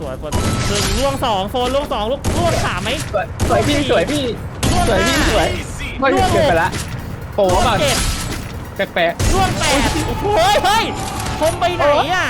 สวยสวยหนึ่งล่วงสองโฟนล่วงสองลูกล่วงสามไหมสวยสวยพี่สวยพี่ล่วงสวยพี่สวยไม่เกินไปละโผล่ล่วงมาเจ็ดแปลกล่วงแปดโอ้โหเฮ้ยคมไปไหนอะ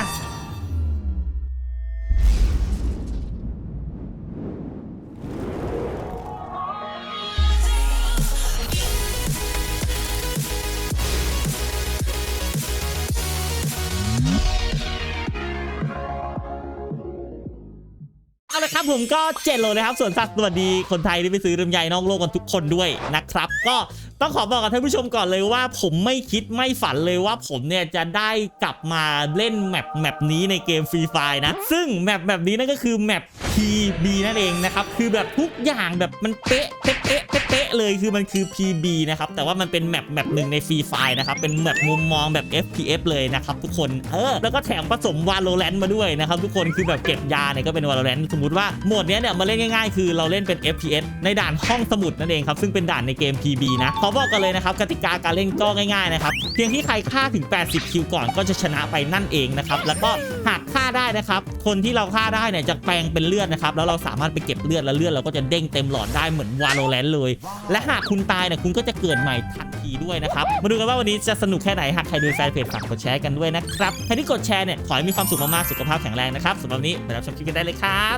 เอาละครับผมก็เจ็ดโลนะครับส่วนสัตว์สวัสดีคนไทยที่ไปซื้อลำไยนอกโลกกันทุกคนด้วยนะครับ ก็ ต้องขอบอกกับท่านผู้ชมก่อนเลยว่า ผมไม่คิดไม่ฝันเลยว่าผมเนี่ยจะได้กลับมาเล่นแมปแมปนี้ในเกมฟรีไฟนะ ซึ่งแมปแบบนี้นั่นก็คือแมป PB นั่นเองนะครับ คือแบบทุกอย่างแบบมันเป๊ะเป๊ะเป๊ะเป๊ะเปะเลยคือมันคือ PB นะครับ แต่ว่ามันเป็นแมปแมปหนึ่งในฟรีไฟนะครับ เป็นแมปมุมมองแบบ FPS เลยนะครับทุกคน เออ แล้วก็แถมผสม Valorant มาด้วยนะครับทุกคน คือแบบเก็บยาเนี่ยก็เป็น Valorant สมมติว่าโหมดเนี้ยเนี่ยมาเล่นง่ายๆ คือเราเล่นเป็น FPS ในด่านห้องสมุดนั่นเองครับ ซึ่งเป็นด่านในเกม PB นะขอบอกกันเลยนะครับกติกาการเล่นก็ง่ายๆนะครับเพียงที่ใครฆ่าถึง 80 คิวก่อนก็จะชนะไปนั่นเองนะครับแล้วก็หากฆ่า ได้นะครับ คนที่เราฆ่าได้เนี่ยจะแปลงเป็นเลือดนะครับ แล้วเราสามารถไปเก็บเลือดแล้วเลือดเราก็จะเด้งเต็มหลอดได้เหมือน Valorant เลย และหากคุณตายเนี่ยคุณก็จะเกิดใหม่ทันทีด้วยนะครับ มาดูกันว่าวันนี้จะสนุกแค่ไหน หากใครดูแฟนเพจฝากกดแชร์กันด้วยนะครับใครที่กดแชร์เนี่ยขอให้มีความสุขมากๆ สุขภาพแข็งแรงนะครับสำหรับวันนี้ไปรับชมคลิปกันได้เลยครับ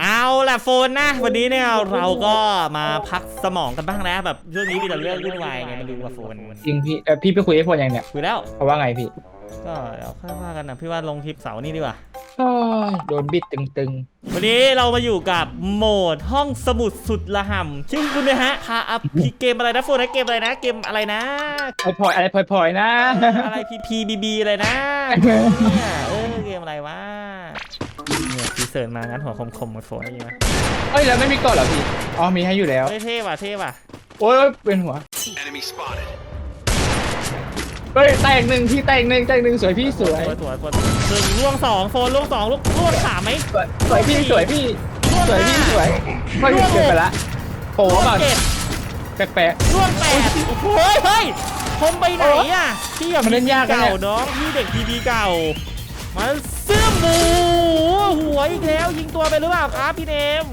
เอาล่ะโฟนนะ วันนี้เนี่ยเราก็มาพักสมองกันบ้างแล้วแบบเรื่องนี้มีแต่เรื่องวุ่นวายไงมาดูว่าโฟนๆจริงพี่เออพี่ไปคุยไอ้พวกยังเนี่ยคุยแล้วเขาว่าไงพี่ ก็เดี๋ยวค่อยว่ากันนะพี่ว่าลงคลิปเสาร์นี้ดีกว่า โอ้ยโดนบิดตึงวันนี้เรามาอยู่กับโหมดห้องสมุดสุดระห่ำชื่อคุณนะฮะพาอัพพีเกมอะไรนะโฟนนะเกมอะไรนะ เกมอะไรนะ ๆพลอยพลอยอะไรพลอยพลอยนะ อะไรพีพีบีบีอะไรนะ เนี่ยเออเกมอะไรวะเนี่ยพีเสิร์ชมางั้นหัวคมคมๆหมดโฟนอะไรเงี้ยเอ้ยแล้วไม่มีก่อนเหรอพี่ อ๋อมีให้อยู่แล้ว เฮ้ยเท่ว่ะเท่ว่ะโอ้ยเป็นหัว Enemy spotted. เฮ้ยแตกหนึ่งพี่แตกหนึ่งแตกหนึ่งสวยพี่สวยสวยสวยสวยหนึ่งล่วงสองโฟนล่วงสองลูกล่วงสามไหมสวยสวยพี่สวยพี่สวยพี่สวยไม่เกินไปละโผล่ล่วงมาเจ็ดแปลก ล่วงแปดโอ้โหเฮ้ยคมไปไหนอะพี่แบบมันเล่นยากนะเก่าเนี่ยน้องพี่เด็กพีบีเก่ามาเสื้อหมูหัวอีกแล้วยิงตัวไปหรือเปล่าครับพี่เนม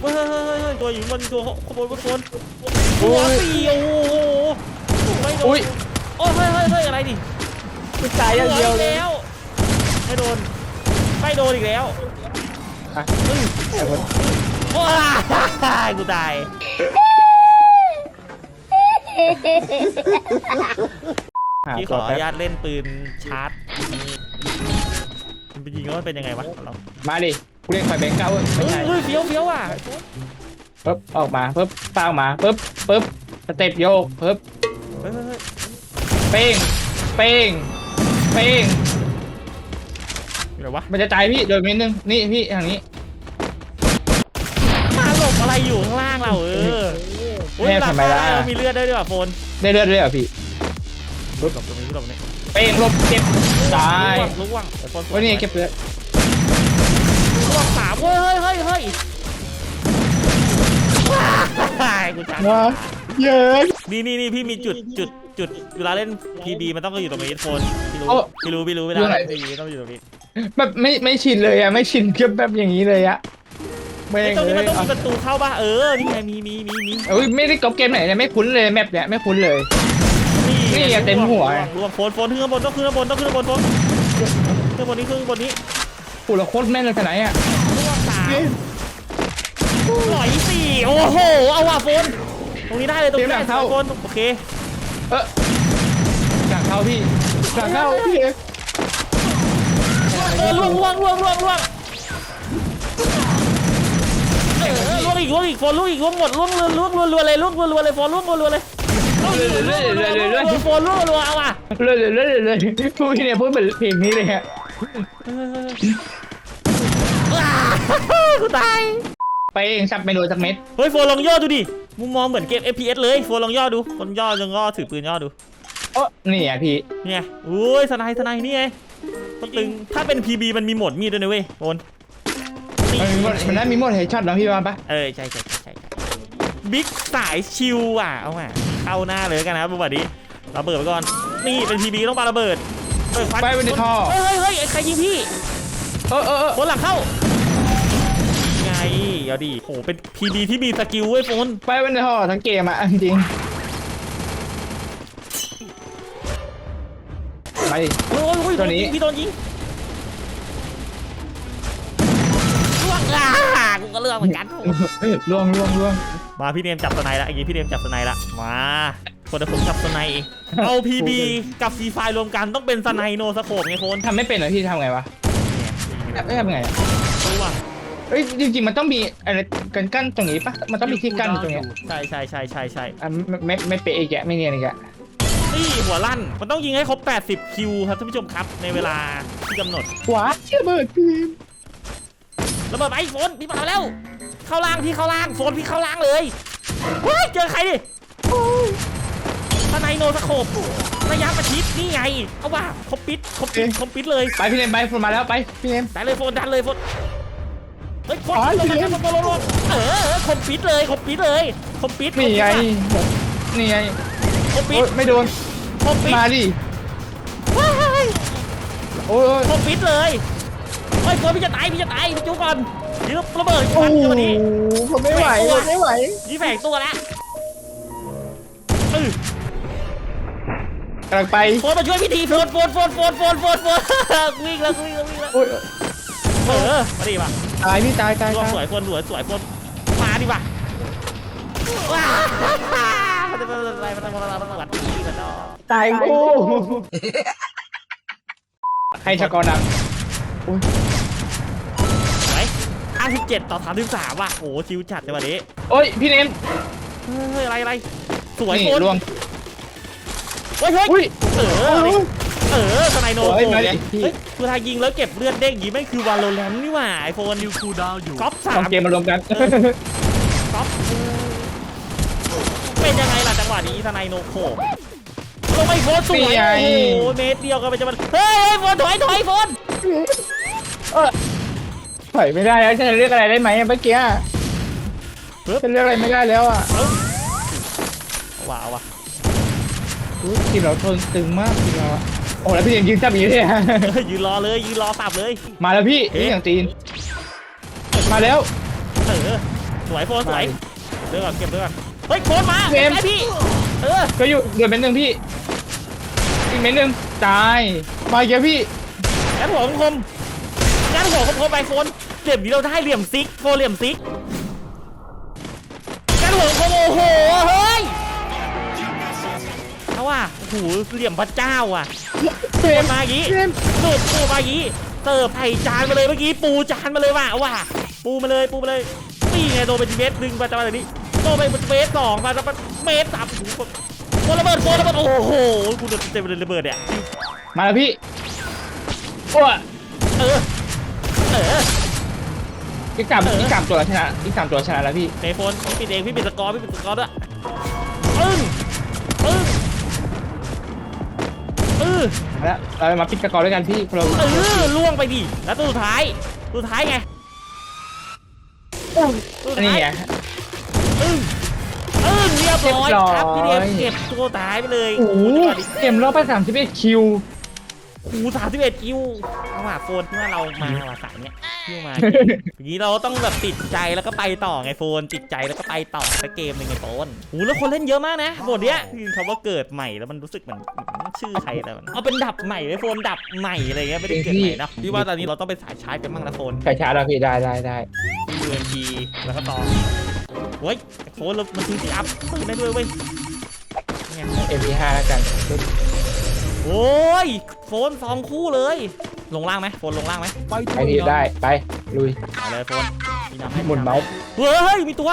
เฮ้ยเฮ้ยเฮ้ยเฮ้ยตัวอยู่บนตัวขบวนบนบนหัวสี่โอ้โหไม่โดอุ้นย โอ้ยเฮ้ยเฮ้ยเฮ้ยอะไรดิไม่ตายอย่างเดียวเลยแล้วไม่โดนไม่โดนอีกแล้วอะ เฮ้ยแต่ผมว้ากูตาย หาพี่ขตัอวอแป๊นุญาบตเล่นปืนชาร์จมันไปยิงแล้วมันเป็นยังไงวะเรามาดิกูเล่นไฟแบงค์เก้าไม่ใช่เฮ้ยเฟี้ยวเฟี้ยวอะปึ๊บออกมาปึ๊บป้าออกมาปึ๊บปึ๊บสเต็ปโยกปึ๊บเฮ้ยเฮ้ยเฮ้ย เป้ง เป้ง เป้งอยู่ไหนวะมันจะตายพี่โดนนิดนึง นี่พี่ทางนี้ มาหลบอะไรอยู่ข้างล่างเราเออโอ้ยแม่หลัทำไมล่ะ เรามีเลือดได้ด้วยว่ะโฟนได้เลือดด้วยเหรอพี่ หลบตรงนี้หลบตรงนี้เป้งหลบเจ็บตายล่วงล่วงเดี๋ยวโฟนวันนี้เก็บเลือดล่วงสามเฮ้ยเฮ้ยเฮ้ยเฮ้ยว้ายกูจังว้าเยอะนี่นี่นี่พี่มีจุดจุด จุดเวลาเล่น PB มันต้องอยู่ตรงนี้โฟนพี่รู้โอ้พี่รู้พี่รู้เวลาเล่น PB ต้องอยู่ตรงนี้แบบไม่ไม่ชินเลยอะไม่ชินเก็บแบบอย่างนี้เลยอะไม่ไอ้ตรงนี้เลมันยต้องมีประตูเข้าป่ะเออนี่ไงมีมีมีมีเอ้ยไม่ได้ก๊อปเกมไหนเนี่ยไม่คุ้นเลยแมปเนี่ยไม่คุ้นเลย นี่ไงเต็มหัวลวงโฟนโฟนขึ้นข้างบนต้องขึ้นข้างบนต้องขึ้นข้างบนโฟนขึ้นข้างบนนี้ขึ้นข้างบนนี้กูละโคตรแม่นเลยขนาดไหนอะลวงสามหลอยสี่โอ้โหเอาว่ะโฟนตรงนี้ได้เลยตรงนี้ได้โฟนโอเค เออหลังเข้าพี่หลังเข้าพี่เอเออลวงลวงลวงลวงลวงเออลวงอีกลวงอีกโฟนลวงอีกลวงหมดลวงลวงลวงลวงเลยลวงลวงลวงเลยโฟนลวงลวงลวงเลยลวงลวงลวงลวงลวงโฟนลวงลวงเอาว่ะเลยเลยเลยเลยพูดเนี่ยพูดเหมือนเพลงนี้เลยฮะกูตายไปเองสับไม่โดนสักเม็ดเฮ้ยโฟนลองย่อดูดิ มุมมองเหมือนเกม FPS เลยโฟนลองย่อดูคนย่อลองย่อถือปืนย่อดูโอ้นี่อะพี่ เนี่ยอุ้ยสไนด์สไนด์นี่ไงมันตึงถ้าเป็น PB มันมีโหมดมีดด้วยนะเว้ยโฟนนี่มันมีหมดมันน่ามีหมดเฮดช็อตนะพี่ว่าปะเออใช่ใช่ใช่ใช่บิ๊กสายชิวอะเอามาเข้าหน้าเลยกันนะครับประวัตินี้ระเบิดไปก่อนนี่เป็น PB ต้องปาระเบิดเปิดควันไปไปในท่อเฮ้ยเฮ้ยเฮ้ยไอ้ใครยิงพี่เออเออเออคนหลังเข้า เอาดิโหเป็นพีดีที่มีสกิลเว้ยโฟนไปวันท่อทั้งเกมอะจริงไปดิโอ้ยโอ้ยตัวนี้ โดยิงพี่โดนยิงล่วงอะกูก็เลือกเหมือนกันล่วงล่วงล่วงมาพี่เนมจับสไนด์ละไอ้กี้พี่เนมจับสไนด์ละมาคนเดียวผมจับสไนด์เองเอาพีดีกับฟรีไฟรวมกันต้องเป็นสไนโนสโคปไงโฟนทำไม่เป็นเหรอพี่ทำไงวะเอ้ยทำไงอะตัว เอ้ยจริงๆมันต้องมีอะไรกันกั้นตรงนี้ปะมันต้องมีที่กั้นตรงเนี้ยใช่ใช่ใช่ใช่ใช่อะไม่ไม่ไม่เป๊ะอีกแกไม่เนียนอีกแกนี่หัวลั่น มันต้องยิงให้ครบ 80 คิวครับท่านผู้ชมครับ ในเวลาที่กำหนดว้าเชื่อเบิดพี่ระเบิดไปโฟนพี่มาแล้ว เข้าล่างพี่เข้าล่างโฟนพี่เข้าล่างเลยเฮ้ยเจอใครดิทนายโนสโคประยะประชิดนี่ไง เอาว่าคอมปิดคอมปิดคอมปิดเลย ไปพี่เนมไปฝนมาแล้วไปพี่เนมดันเลยโฟนดันเลยโฟน เฮ้ยโฟนอ๋อลงจริงมาโฟนโฟนเออคอมปิดเลยคอมปิดเลยคอมปิดนี่ไงนี่ไงคอมปิดไม่โดนคอมปิดมาดิว้ายโอ้ยคอมปิดเลยเฮ้ยโฟนพี่จะตายพี่จะตายพี่จูก่อนยืมระเบิดคโอ้วันโหจัวนี้ผมไม่ไหวไม่ไหวยี่แฝงตัวแล้วกำลังไปโฟนมาช่วยพี่ทีโฟนโฟนโฟนโฟนโฟนโฟนโฟนวิ่งแล้ววิ่งแล้ววิ่งแล้วเออมาดิมา ตายพี่ตายตายรวมตายสวยโฟนสวยสวยโฟนมาดิมาว้าวมันจะเป็นอะไรมันจะเป็นอะไรมันจะเป็นอะไรกันเนาะตายกูใครชะกรนสวย57ต่อ33ว่ะโอ้ชิวจัดจังหวะนี้ำโอ้ยพี่เนมเฮ้ยอะไรอะไรสวยนี่โฟนล่วงเฮ้ยเฮ้ยอุ้ยเออ เอาดิเออสไนโนโอ้ยโฟมาดิเนี่ยพี่เฮ้ยเวลายิงแล้วเก็บเลือดเด้งอย่างงี้ไม่งคือวาโลแรนต์นี่หว่าไอโฟนนิวคูลดาวน์อยู่ก๊อปสสาองมเกมมารวมกันก๊อปเป็นยังไงล่ะจังหวะนี้ทนายโนโคลงไปโฟนสวยนี่ไงโอ้โหเมตรเดียวกันไปจะมันเฮ้ยโฟนถอยถอยโฟนเออถอยไม่ได้แล้วฉันจะเลือกอะไรได้ไหมเมื่อกี้ฉันเลือกอะไรไม่ได้แล้วอะว้าวว่ะอุ๊ยทีมเราทนตึงมากทีมเราอะ โอ้แล้วพี่เนมยืนจับอย่างนี้เลยฮะเฮ้ยยืนรอเลยยืนรอสับเลย มาแล้วพี่เอ๊ะนี่อย่างจีน มาแล้ว เออสวยโฟนสวยเดี๋ยวก่อนเก็บเดี๋ยวก่อนเฮ้ยโฟนมาเฟรมไอพี่เออก็อยู่เดือนเป็นหนึ่งพี่อีกเม็ดหนึ่งตายมาเยอะพี่งั้นหัวคมๆงั้นหัวคมๆไปโฟนเหลี่ยมนี้เราได้เหลี่ยมซิกโฟนเหลี่ยมซิกงั้นหัวคมโอ้โหเฮ้ยเอาว่ะโอ้โหเหลี่ยมพระเจ้าอะ เฟรเสิร์มฟมาอย่างงี้เฟรมเสิร์ฟปูมาอย่างงี้เสิร์ฟไผ่จานมาเลยเมื่อกี้ปูจานมาเลยว่ะเอาว่ะปูมาเลยปูมาเลยนี่ไงโดนเป็นเมตรหนึ่งมาจังหวะนี้โดนไปเป็นเมตรสองมาแล้วเมตรสามโอ้โหโฟนระเบิดโฟนระเบิดโอ้โหกูโดนเต็มเลยระเบิดเนี่ยมาแล้วพี่โอ้ยเออเอออีกสามเอออีกสามตัวชนะอีกสามตัวชนะแล้วพี่เตะโฟนพี่ปิดเองพี่ปิดสกอร์พี่ปิดสกอร์ด้วย ออมาแล้วเรามาปิดสกอร์ด้วยกันพี่เราเออล่วงไปดิแล้วตัวสุดท้ายตัวสุดท้ายไงตัวสุดอันนี้ท้ายไงอึ้งอึ้งเรียบร้อยเรียบร้อย ครับพี่เดียมเก็บตัวตายไปเลยโอ้โหเกมรอบไปสามสิบเอ็ดคิวโอ้โหสามสิบเอ็ดคิวเอาว่ะโฟนเมื่อเรามาว่ะสายเนี้ยคิวมาอย่างนี้เราต้องแบบติดใจแล้วก็ไปต่อไงโฟนติดใจแล้วก็ไปต่อสักเกมหนึ่งไงโฟนโอ้โหแล้วคนเล่นเยอะมากนะบทเนี้ยคือคำว่าเกิดใหม่แล้วมันรู้สึกเหมือนชื่อใครแต่มันเอาเป็นดับใหม่ไว้โฟนดับใหม่อะไรเงี้ยไม่ได้เกิดใหม่นะพี่ว่าตอนนี้เราต้องไปสายชาร์จกันบ้างนะโฟนใครช้าแล้วพี่ได้ได้ได้ UMP แล้วก็ต่อเฮ้ยโฟนเรามันทิ้งที่อัพตื่นได้ด้วยเว้ยเนี่ยเอ็มพีห้าแล้วกัน โอ้ยโฟนสองคู่เลย ลงล่างไหมโฟนลงล่างไหมไปไปพี่ได้ไปลุยเอาเลยโฟนพี่นำให้หมุนเมาส์เฮ้ยมีตัว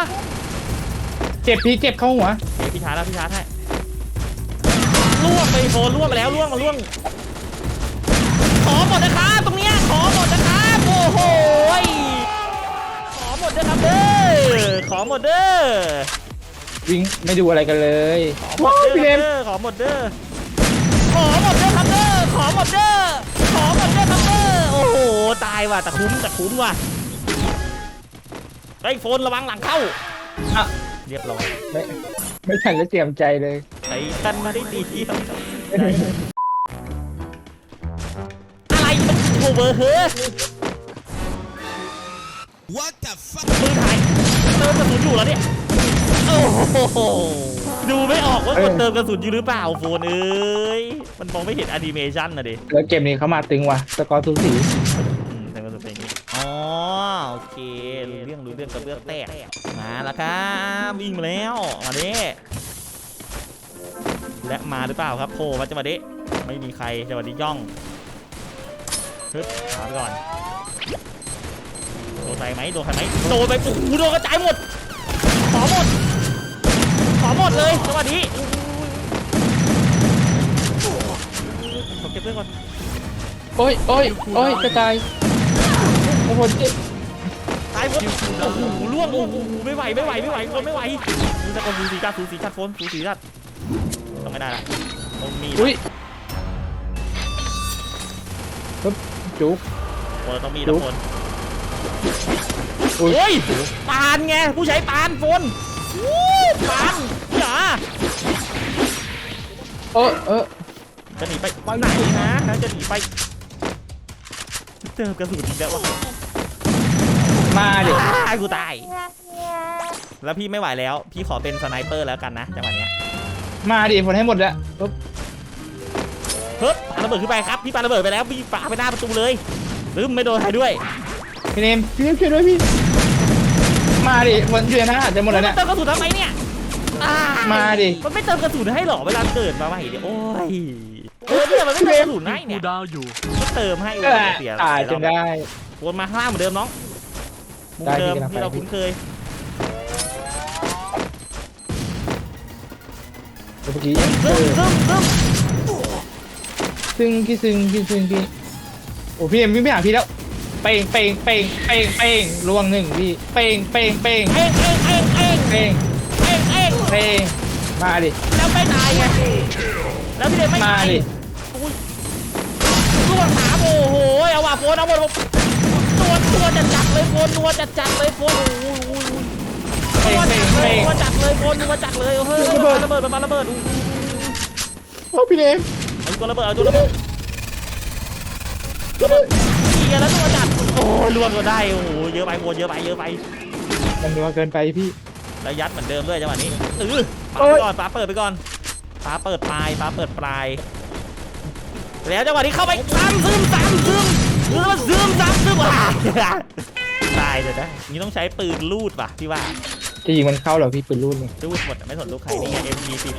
เจ็บพี่เจ็บเข้าหัวเฮ้ยพี่ชาร์จแล้วพี่ชาร์จให้ล่วงไปโฟนล่วงไปแล้วล่วงมาล่วงขอหมดนะครับตรงเนี้ยขอหมดนะครับโอ้โหยขอหมดเด้อครับเด้อขอหมดเด้อวิ่งไม่ดูอะไรกันเลยขอหมดเด้อครับเด้อขอหมดเด้อ ขอหมดเด้อครับเด้อขอหมดเด้อขอหมดเด้อครับเด้อโอ้โหตายว่ะแต่คุ้มแต่คุ้มว่ะไอ้ยโฟนระวังหลังเข้าอะเรียบร้อยไม่ไม่ทันได้เตรียมใจเลยไอ้กันมาได้ดีเยี่ยมอะไรมันโอเวอร์เฮ้ย What the fuck? ปืนหายเติมกระสุนอยู่แล้วเนี่ยโอ้โห ดูไม่ออกว่ากดเติมกระสุนอยู่หรือเปล่าโฟนเอ้ย มันมองไม่เห็นแอนิเมชันนะดิแล้วเกมนี้เขามาตึงว่ะสกอร์ทูสีอืมแต่กระสุนเป็นอย่างนี้อ๋อโอเครู้เรื่องรู้เรื่องกระเบื้องแตก มาแล้วครับวิ่งมาแล้ว มาเด้และมาหรือเปล่าครับโผล่มาจังหวะเด้ไม่มีใครจังหวะนี้ย่องฮึบหาไปก่อน โดนใครไหมโดนใครไหมโดนไปโอ้โหโดนกระจายหมดขอหมดข อหมดเลยจังหวะนี้ขอเก็บเรื่องก่อนโอ้ยโอ้ยโอ้ยกระจายโอ้โหเจ็บตายหมดโอ้โหล่วงโอ้โหไม่ไหวไม่ไหวไม่ไหวคนไม่ไหวดูจากคนสูสีกัดสูสีกัดโฟนสูสีกัดต้องไม่ได้ละต้องมีอุ้ยปึ๊บจุกโฟนต้องมีนะโฟนอุ้ยโอ้ยปานไงผู้ใช้ปานโฟนวู้ปานอย่า เออเออจะหนีไปไหนนะจะหนีไปเติมกระสุนอีกแล้ววะมาดิตายกูตาย แล้วพี่ไม่ไหวแล้ว พี่ขอเป็นสไนเปอร์แล้วกันนะจังหวะเนี้ยมาดิผลให้หมดแล้วปึ๊บเฮ้ยปาระเบิดขึ้นไปครับ พี่ปาระเบิดไปแล้ว พี่ปาไปหน้าประตูเลยซึมไม่โดนใครด้วยพี่เนมพี่เนมช่วยด้วยพี่ มาดิผลอยู่ในนั้นอาจจะหมดแล้วมัเนี่ยเติมกระสุนทำไมเนี่ยอ้ย มาดิ มันไม่เติมกระสุนให้หรอเวลาเกิดมาใหม่เดี๋ยวโอ้ยเออเนี่ยมันไม่เติมกระสุนให้เนี่ยดาวอยู่ก็เติมให้เออเสียตายจนได้ วนมาข้างล่างเหมือนเดิมน้องมุมได้เดิมพี่กำลังไป ที่เราคุ้นเคยเมื่อกี้ซึมซึมซึมซึ่งพี่ซึ่งพี่ซึ่งพี่โอ้พี่เอ็มวิ่งไปหาพี่แล้ว เป่งเป่งเป่งเป่งเป่งลวงหนึ่งพี่ เป่งเป่งเป่งเอ้งเอ้งเอ้งเอ้งเป่ง เอ้งเอ้งเป่งมาดิ แล้วไม่ตายไงแล้วพี่เดชไม่มาตายดิ อุ้ยล่วงขาโอ้โหเอาว่ะโฟนเอาหมดตัวตัวจัดจัดเลยโฟนตัวจัดจัดเลยโฟนโอ้ยโอ้ยโอ้ยเป่งเป่งตัวเป่งจัดเลยโฟนตัวจัดเลยเฮ้ยระเบิดระเบิดมันระเบิดอู้โอ้พี่เอ็มเอาตัวระเบิดเอาตัวระเบิดระเบิดอีกแล้วตัวจัดโอ้ยล่วงก็ได้โอ้โหเยอะไปโฟนเยอะไปเยอะไปมันนัวเกินไปพี่ แล้วยัดเหมือนเดิมด้วยจังหวะนี้เออปาโอ้ไปยก่อนปาเปิดไปก่อนปาเปิดปลายปาเปิดปลาย แล้วจังหวะนี้เข้าไปซ้ำซึมซ้ำซึมแล้วมันซึมซ้ำซึมอะตายเลยนะนี่ต้องใช้ปืนลูดป่ะพี่ว่าจะยิงมันเข้าเหรอพี่ปืนรุ่นเนี่ยลูดหมดอะไม่สนลูกใครนี่ไง MP สิ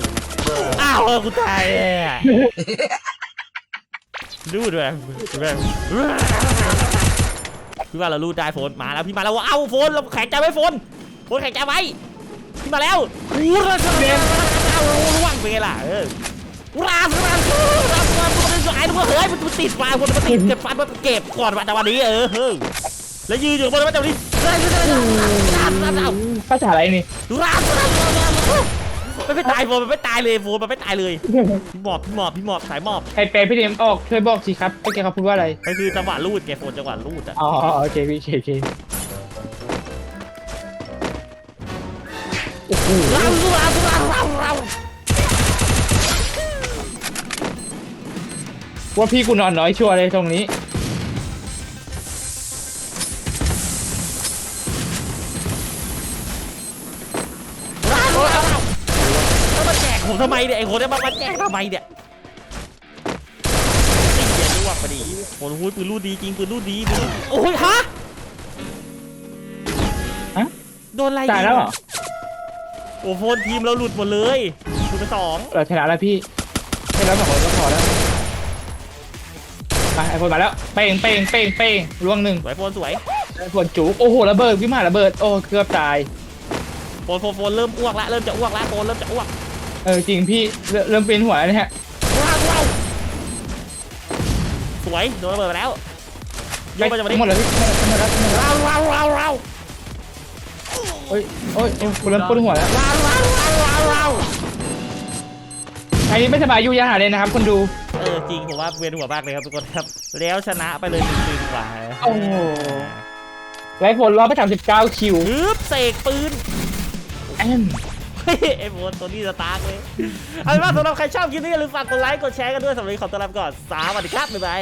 อ้าวเออกูตายเลยลูดเลยแบบพี่ว่าเราลูดได้โฟนมาแล้วพี่มาแล้วเอ้าโฟนเราแข็งใจไว้โฟนโฟนแข็งใจไว้ พี่มาแล้วโอ้โหเราเรียนเอาล่วงไปไงล่ะเออรามรามรามรามมันสายมันเฮ้ยมันติดไฟมันติดเก็บไฟมันเก็บก่อนวันวันนี้เออเฮ้ยแล้วยืนอยู่บนวันนี้รามรามรามรามภาษาอะไรนี่รามรามมันไม่ตายโฟมันไม่ตายเลยโฟมันไม่ตายเลยพี่หมอบพี่หมอบพี่หมอบสายหมอบใครแปลพี่เอ็มออกช่วยบอกสิครับเมื่อกี้เขาพูดว่าอะไรก็คือจังหวะลูดไงโฟจังหวะลูดอะอ๋อโอเคพี่โอเค ว่าพี่กูนอนน้อยชัวร์เลยตรงนี้ มาแล้วมาแจกผมทำไมเนี่ยไอ้คนเนี่ยมาแจกทำไมเนี่ยไอ้เหี้ยนี่ว่าพอดีโอ้โหปืนลูดดีจริงปืนลูดดีปืนลูดโอ้ยฮะฮะ โดนอะไรตายแล้วเหรอ โอ้โฟนทีมเราหลุดหมดเลยหลุดไปสองเราชนะแล้วพี่ชนะสองคนก็พอแล้วมาไอโฟนมาแล้วเป่งเป่งเป่งเป่งล่วงหนึ่งสวยโฟนสวยไอโฟนจุกโอ้โหระเบิดพี่มาระเบิดโอ้เกือบตายโฟนโฟนโฟนเริ่มอ้วกละเริ่มจะอ้วกละโฟนเริ่มจะอ้วกเออจริงพี่เริ่มเริ่มเป็นหัวแล้วเนี่ยว้าวว้าวสวยโดนระเบิดไปแล้วโยนไปจังหวะนี้หมดแล้วพี่หมดแล้วหมดแล้วว้าวว้าวว้าว ว้าวโอ้ยโอ้ยโอ้ยกูเริ่มปวดหัวแล้วว้าวว้าวว้าวว้าวว้าวใครที่ไม่สบายอยู่อยาหาเลยนะครับคนดูเออจริงผมว่าเวียนหัวมากเลยครับทุกคนครับ แล้วชนะไปเลยหนึ่งหนึ่งกว่าโอ้โหไลฟ์ผลรอบไปทำสิบเก้าคิวฮึบเสกปืนแอมเฮ้ยไอ้โฟนตัวนี้สตาร์กเลยเอาเป็นว่าสำหรับใครชอบคลิปนี้อย่าลืมฝากกดไลค์กดแชร์กันด้วยสำหรับวันนี้ขอตัวลาไปก่อนสวัสดีครับบ๊ายบาย